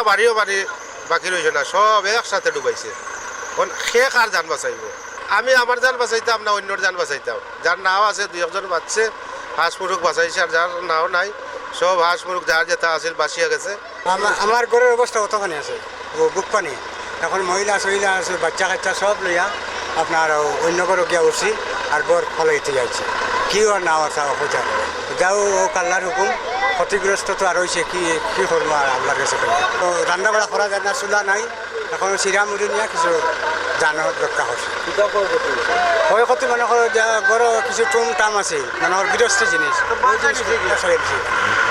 একটা বাড়িও বাড়ি বাকি রয়েছে না সব একসাথে ডুবাইছে। এখন সে কার যান বাঁচাইব? আমি আমার যান বাঁচাইতাম না অন্যর যান বাঁচাইতাম? যার নাও আছে, দুই একজন বাঁচছে হাঁস মুরুখ বাঁচাইছে আর যার নাও নাই সব হাঁস মুরুখ যার যেটা আছিল বাঁচিয়া গেছে। আমা- আমার ঘরের অবস্থা কতখানি আছে? বুক পানি। এখন মহিলা সহিলা আছে, বাচ্চা কাচ্চা সব লইয়া আপনার অন্য ঘরে গিয়া উঠছি আর বর ফলাইতে যাইছে কি আর নাও আছে অপচার যাও, ও কাল্লার হুকুম। ক্ষতিগ্রস্ত তো আর হয়েছে কি কি করব আর আপনার কাছে রান্না বাড়া করা যায় না চুলা নাই। এখন চিরা মুড়ি নিয়ে কিছু জানত রক্ষা করছে ক্ষয় ক্ষতি মানে বড় কিছু টুম টাম আছে মানে গৃহস্থ জিনিস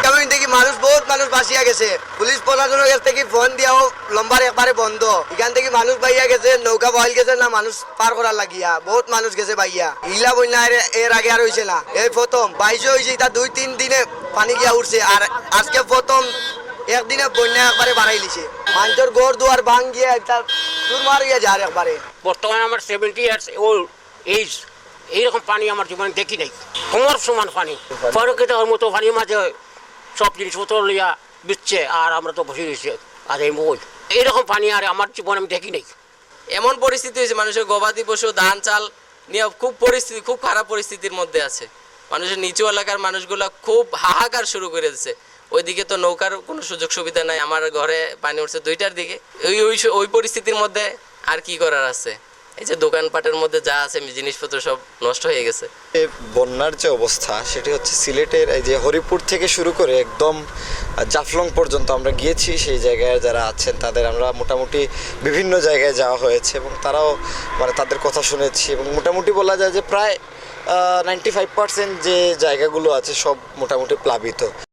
আমি দেখি মানুষ বহুত মানুষ বাঁচিয়া গেছে। পুলিশ প্রশাসনের কাছ থেকে ফোন দিয়াও লম্বার একবারে বন্ধ। এখান থেকে মানুষ বাইয়া গেছে নৌকা বহাল গেছে না মানুষ পার করার লাগিয়া। বহুত মানুষ গেছে বাইয়া ইলা বন্যা এর- এর আগে আর হয়েছে না। এই প্রথম বাইশে হয়েছে তা দুই তিন দিনে পানি গিয়া উঠছে। আর আজকে প্রথম একদিনে বন্যা একবারে বাড়াই লিছে মানুষের ঘর দুয়ার ভাঙ গিয়ে মার গিয়ে যার একবারে। বর্তমানে আমার সেভেন্টি ইয়ার্স ওল্ড এইজ এইরকম পানি আমার জীবনে দেখি নাই। কোমর সমান পানি। ফরকে দেওয়ার মতো পানির মাঝে সব জিনিসপত্র লইয়া বিচ্ছে আর আমরা তো বসে রয়েছি আর এই মই এইরকম পানি আর আমার জীবনে আমি দেখি নাই। এমন পরিস্থিতি হয়েছে মানুষের গবাদি পশু ধান চাল নিয়ে খুব পরিস্থিতি খুব খারাপ পরিস্থিতির মধ্যে আছে। মানুষের নিচু এলাকার মানুষগুলা খুব হাহাকার শুরু করে দিচ্ছে ওইদিকে তো নৌকার কোনো সুযোগ সুবিধা নাই, আমার ঘরে পানি উঠছে দুইটার দিকে। ওই ওই ওই পরিস্থিতির মধ্যে আর কি করার আছে? এই যে দোকানপাটের মধ্যে যা আছে, জিনিসপত্র সব নষ্ট হয়ে গেছে। বন্যার যে অবস্থা, সেটি হচ্ছে সিলেটের এই যে হরিপুর থেকে শুরু করে একদম জাফলং পর্যন্ত আমরা গিয়েছি। সেই জায়গায় যারা আছেন, তাদের আমরা মোটামুটি বিভিন্ন জায়গায় যাওয়া হয়েছে এবং তারাও মানে তাদের কথা শুনেছি এবং মোটামুটি বলা যায় যে প্রায় নাইনটি ফাইভ পার্সেন্ট যে জায়গাগুলো আছে, সব মোটামুটি প্লাবিত।